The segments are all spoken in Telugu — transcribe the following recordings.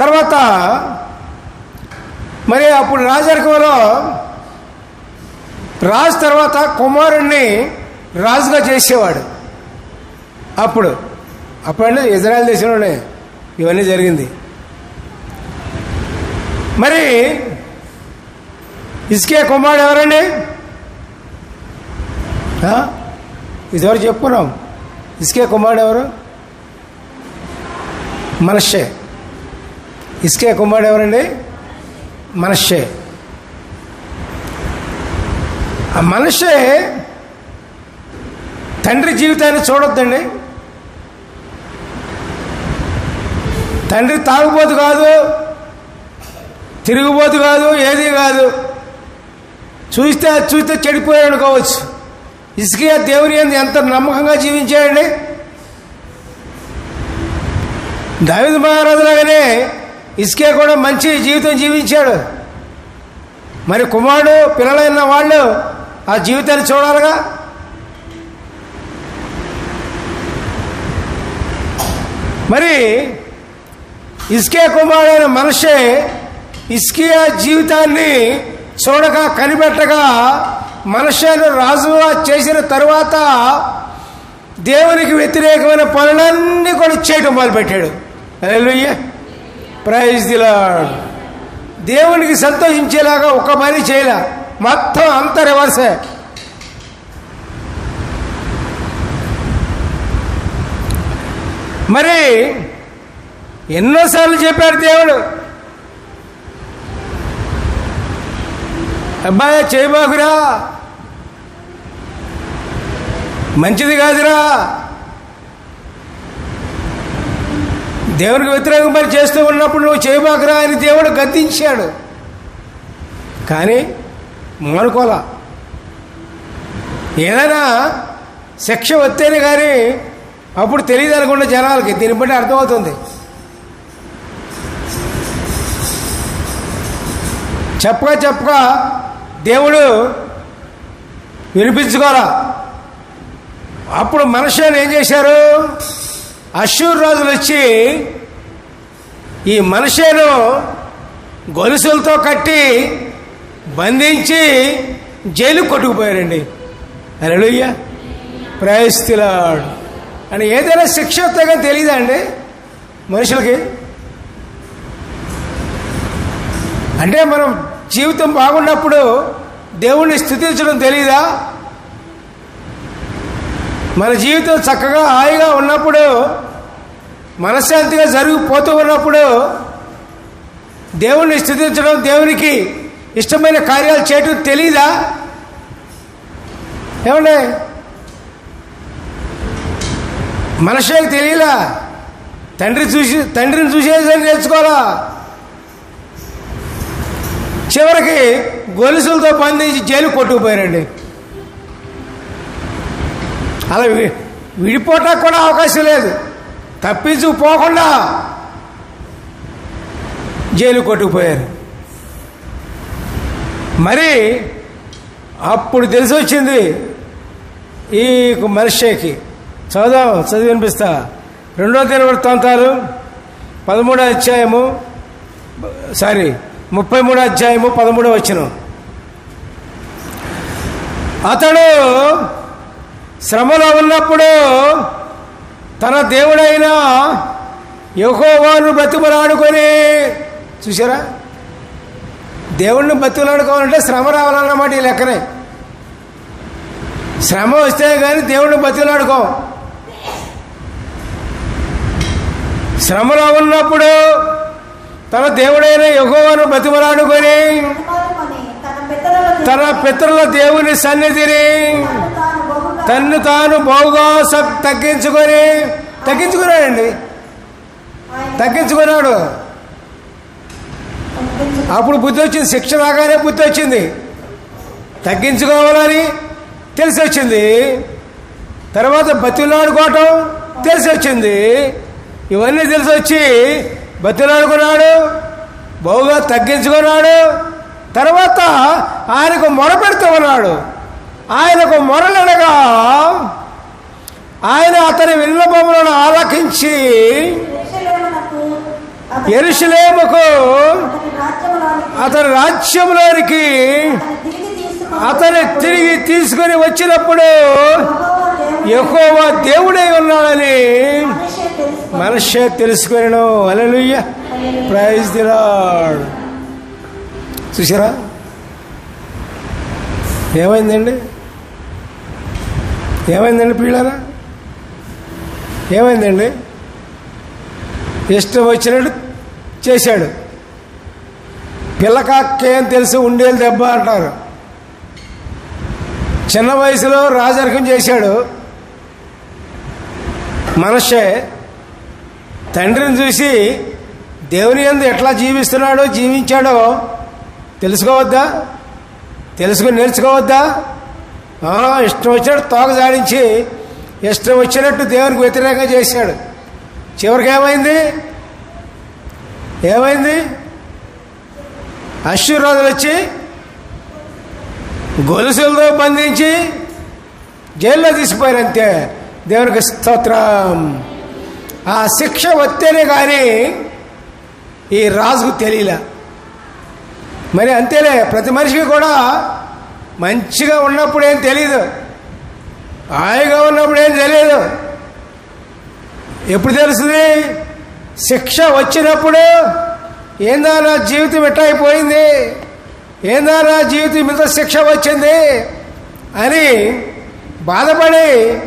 తర్వాత మరి అప్పుడు రాజరికంలో రాజు తర్వాత కుమారుణ్ణి రాజుగా చేసేవాడు. అప్పుడు అప్పుడంటే ఇజ్రాయల్ దేశంలోనే ఇవన్నీ జరిగింది. మరి ఇసుకే కుమారుడు ఎవరండి? ఇదివరకు చెప్పుకున్నాం. ఇసుకే కుమారుడు ఎవరు? మనషే ఇసుకే కుమారుడు ఎవరండి? మనషే ఆ మనషే తండ్రి జీవితాన్ని చూడొద్దండి. తండ్రి తాగుబోతు కాదు తిరుగుబోతు కాదు ఏది కాదు. చూస్తే అది చూస్తే చెడిపోయాడు అనుకోవచ్చు. ఇసుకే దేవుని ఎంత నమ్మకంగా జీవించాడండి. దావిద మహారాజులాగానే ఇసుకే కూడా మంచి జీవితం జీవించాడు. మరి కుమారుడు పిల్లలైన వాళ్ళు ఆ జీవితాన్ని చూడాలిగా? మరి ఇస్కే కుమారుడైన మనిషే ఇస్కియా జీవితాన్ని చూడక కనిపెట్టగా మనుషులను రాజుగా చేసిన తరువాత దేవునికి వ్యతిరేకమైన పనులన్నీ కూడా చేయటం మొదలుపెట్టాడు. హల్లెలూయా. ప్రైజ్ ది దేవునికి సంతోషించేలాగా ఒక పని చేయలే. మొత్తం అంత రివర్సే మరి ఎన్నోసార్లు చెప్పాడు దేవుడు. అబ్బాయి చేయబాకురా. మంచిది కాదురా. దేవునికి వ్యతిరేకం పని చేస్తూ ఉన్నప్పుడు నువ్వు చేయబాకురా అని దేవుడు గద్దించాడు. కానీ మానుకోలా ఏదైనా శిక్ష వస్తేనే కానీ అప్పుడు తెలియదు అనుకున్న జనాలకి దీన్ని బట్టి అర్థమవుతుంది. చెప్పగా చెప్పగా దేవుడు వినిపించుకోరా? అప్పుడు మనుషులను ఏం చేశారు? అశ్వర్ రాజులు వచ్చి ఈ మనుషులను గొలుసులతో కట్టి బంధించి జైలు కొట్టుకుపోయారండి. అరలుయ్య ప్రయస్తిలాడు అని ఏదైనా శిక్ష వస్తే తెలియదా అండి మనుషులకి? అంటే మనం జీవితం బాగున్నప్పుడు దేవుణ్ణి స్థుతించడం తెలియదా మన జీవితం చక్కగా హాయిగా ఉన్నప్పుడు మనశ్శాంతిగా జరిగిపోతూ ఉన్నప్పుడు దేవుణ్ణి స్థుతించడం దేవునికి ఇష్టమైన కార్యాలు చేయటం తెలీదా? ఏమండి? మనుషులకు తెలియలా తండ్రి చూసి తండ్రిని చూసేసరి నేర్చుకోవాలా? చివరికి గొలుసులతో బంధించి జైలు కొట్టుకుపోయారండి. అలా విడిపోవటానికి కూడా అవకాశం లేదు. తప్పించుకుపోకుండా జైలు కొట్టుకుపోయారు. మరి అప్పుడు తెలిసి వచ్చింది ఈ మనిషికి చదువు చదివి వినిపిస్తా. రెండో దినవృత్తాంతాలు పదమూడో అధ్యాయము సారీ ముప్పై మూడో అధ్యాయము పదమూడో వచ్చిన అతడు శ్రమలో ఉన్నప్పుడు తన దేవుడైన యహోవాను బతిమలాడుకొని చూసారా దేవుణ్ణి బతిమలాడుకోవాలంటే శ్రమ రావాలన్నమాట ఈ లెక్కనే. శ్రమ వస్తే కానీ దేవుణ్ణి బతిమలాడుకో శ్రమలో ఉన్నప్పుడు తన దేవుడైన యహోవాను బతిమలాడుకొని తన పితరుల దేవుని సన్నిధిని తన్ను తాను బహుగా తన్ను తగ్గించుకొని తగ్గించుకున్నాడండి. తగ్గించుకున్నాడు. అప్పుడు బుద్ధి వచ్చింది శిక్ష రాగానే బుద్ధి వచ్చింది. తగ్గించుకోవాలని తెలిసి వచ్చింది. తర్వాత బతిలాడుకోవటం తెలిసి వచ్చింది. ఇవన్నీ తెలిసి వచ్చి బతిలాడుకున్నాడు బహుగా తగ్గించుకున్నాడు. తర్వాత ఆయనకు మొరపెడుతూ ఉన్నాడు. ఆయనకు మొరలనగా ఆయన అతని విన్నపములను ఆలకించి యెరూషలేమునకు అతని రాజ్యంలోనికి అతని తిరిగి తీసుకొని వచ్చినప్పుడు ఎక్కువ దేవుడై ఉన్నాడని మనిషే తెలుసుకొని తెలుసుకున్నాను అలలుయ్య ప్రైజ్ తిరాడు చూసారా ఏమైందండి? ఏమైందండి పిల్లరా ఏమైందండి? ఇష్టం వచ్చినట్టు చేశాడు. పిల్లకాకేం తెలుసు ఉండేది దెబ్బ అంటారు. చిన్న వయసులో రాజరికం చేశాడు. మనషే తండ్రిని చూసి దేవుని ఎందు ఎట్లా జీవిస్తున్నాడో జీవించాడో తెలుసుకోవద్దా? తెలుసుకుని నేర్చుకోవద్దా? ఇష్టం వచ్చినట్టు తోక జాడించి ఇష్టం వచ్చినట్టు దేవునికి వ్యతిరేకంగా చేశాడు. చివరికి ఏమైంది? ఏమైంది? అశ్వరాజులు వచ్చి గొలుసులతో బంధించి జైల్లో తీసిపోయారు అంతే. దేవునికి స్తోత్రం. ఆ శిక్ష వస్తేనే కానీ ఈ రాజుకు తెలియలే. మరి అంతేలే ప్రతి మనిషికి కూడా మంచిగా ఉన్నప్పుడు ఏం తెలియదు హాయిగా ఉన్నప్పుడు ఏం తెలియదు ఎప్పుడు తెలుస్తుంది? శిక్ష వచ్చినప్పుడు ఏందా నా జీవితం ఎట్లా అయిపోయింది? ఏందా నా జీవితం ఇంత శిక్ష వచ్చింది? అని బాధపడి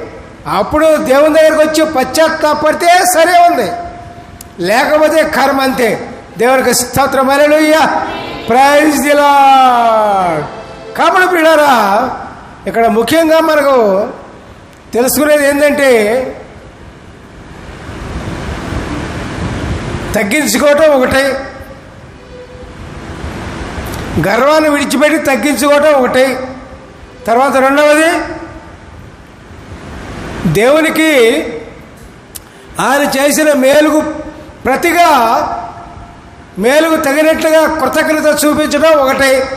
అప్పుడు దేవుని దగ్గరికి వచ్చి పశ్చాత్తాపడితే సరే ఉంది. లేకపోతే కర్మ అంతే. దేవునికి స్తోత్రం. అలెలుయ్య ప్రైజ్ ది కాబట్టి పిల్లరా ఇక్కడ ముఖ్యంగా మనకు తెలుసుకునేది ఏంటంటే తగ్గించుకోవటం ఒకటే. గర్వాన్ని విడిచిపెట్టి తగ్గించుకోవటం ఒకటే. తర్వాత రెండవది దేవునికి ఆయన చేసిన మేలుకు ప్రతిగా మేలుకు తగినట్లుగా కృతజ్ఞత చూపించడం ఒకటే.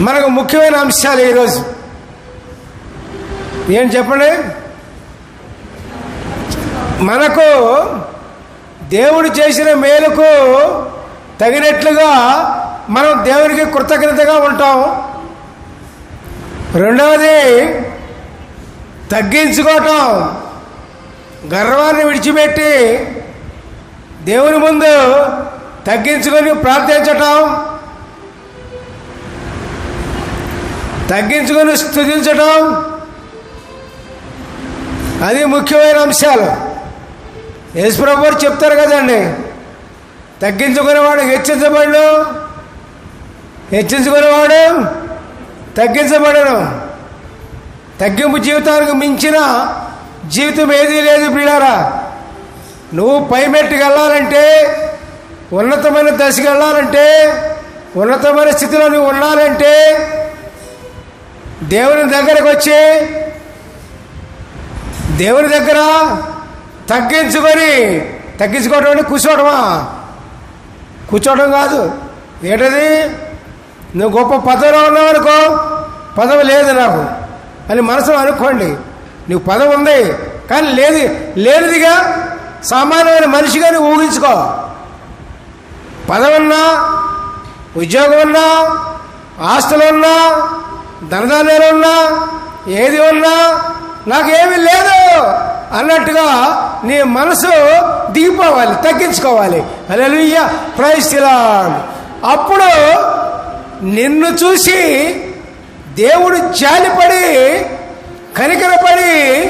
మనకు ముఖ్యమైన అంశాలు ఈరోజు. ఏం చెప్పండి? మనకు దేవుడు చేసిన మేలుకు తగినట్లుగా మనం దేవునికి కృతజ్ఞతగా ఉంటాం రెండవది తగ్గించుకోవటం. గర్వాన్ని విడిచిపెట్టి దేవుని ముందు తగ్గించుకొని ప్రార్థించటం తగ్గించుకొని స్థుతించటం అది ముఖ్యమైన అంశాలు. యేసుప్రభు వారు చెప్తారు కదండి తగ్గించుకునేవాడు హెచ్చించబడు హెచ్చించుకునేవాడు తగ్గించబడడం. తగ్గింపు జీవితానికి మించిన జీవితం ఏదీ లేదు పిల్లారా నువ్వు పైమెట్టుకు వెళ్ళాలంటే ఉన్నతమైన దశకి వెళ్ళాలంటే ఉన్నతమైన స్థితిలో నువ్వు ఉండాలంటే దేవుని దగ్గరకు వచ్చి దేవుని దగ్గర తగ్గించుకొని తగ్గించుకోవడం అంటే కూర్చోవడమా కూర్చోవడం కాదు. ఏంటది? నువ్వు గొప్ప పదవిలో ఉన్నావు అనుకో పదవి లేదు నాకు. అని మనసులో అనుకోండి. నీకు పదం ఉంది. కానీ లేది లేనిదిగా సామాన్యమైన మనిషిగా నువ్వు ఊహించుకో. పదవి ఉన్నా ఉద్యోగం ఉన్నా ఆస్తులు ఉన్నా ధనధాన్యాలు ఉన్నా ఏది ఉన్నా నాకేమీ లేదు అన్నట్టుగా నీ మనసు దిగిపోవాలి తగ్గించుకోవాలి. అలెలుయ్య ప్రైస్తిలాడ్ అప్పుడు నిన్ను చూసి దేవుడు జాలిపడి కనికరపడి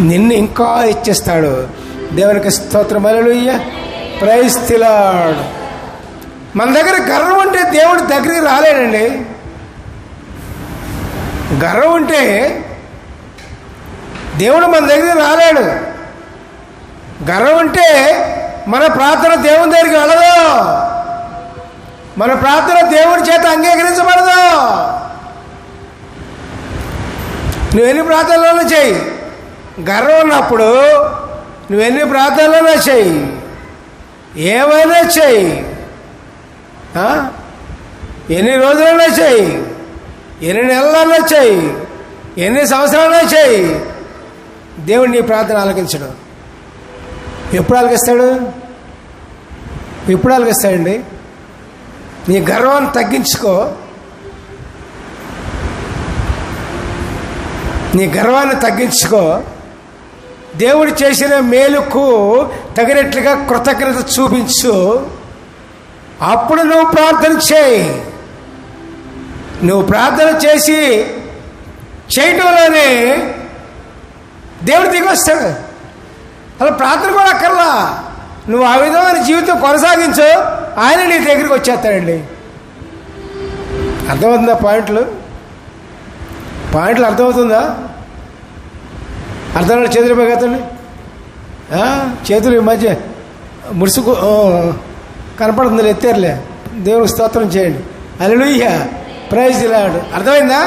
నిన్ను ఇంకా ఇచ్చేస్తాడు. దేవునికి స్తోత్రం. అలెలుయ్య ప్రైస్తిలాడు మన దగ్గర గర్వం ఉంటే దేవుడు దగ్గరికి రాలేడండి. గర్వం ఉంటే దేవుడు మన దగ్గరికి రాలేడు. గర్వం ఉంటే మన ప్రార్థన దేవుని దగ్గరికి వెళ్ళదు మన ప్రార్థన దేవుడి చేత అంగీకరించబడదు? నువ్వు ఎన్ని ప్రార్థనలను చేయి? గర్వం ఉన్నప్పుడు నువ్వు ఎన్ని ప్రార్థనలైనా చేయి? ఏమైనా చేయి. ఎన్ని రోజులైనా చేయి. ఎన్ని నెలలైనా చేయి. ఎన్ని సంవత్సరాలైనా చేయి. దేవుడు నీ ప్రార్థన ఆలకించడు. ఎప్పుడు ఆలకిస్తాడు? ఎప్పుడు ఆలకిస్తాడండి? నీ గర్వాన్ని తగ్గించుకో. నీ గర్వాన్ని తగ్గించుకో. దేవుడు చేసిన మేలుకు తగినట్లుగా కృతజ్ఞత చూపించు. అప్పుడు నువ్వు ప్రార్థన చేయి. నువ్వు ప్రార్థన చేసి చేయటంలోనే దేవుడు దిగొస్తాడు అలా ప్రార్థన కూడా అక్కర్లా. నువ్వు ఆ విధమైన జీవితం కొనసాగించు. ఆయన నీ దగ్గరికి వచ్చేస్తాడండి. అర్థమవుతుందా పాయింట్లు? పాయింట్లు అర్థమవుతుందా? అర్థం చేతులు పెగతండి చేతులు ఈ మధ్య ముడుసుకు కనపడుతుంది ఎత్తారులే దేవుడు స్తోత్రం చేయండి. అల్లుయ్య ప్రైజ్ ఇలాడు అర్థమైందా?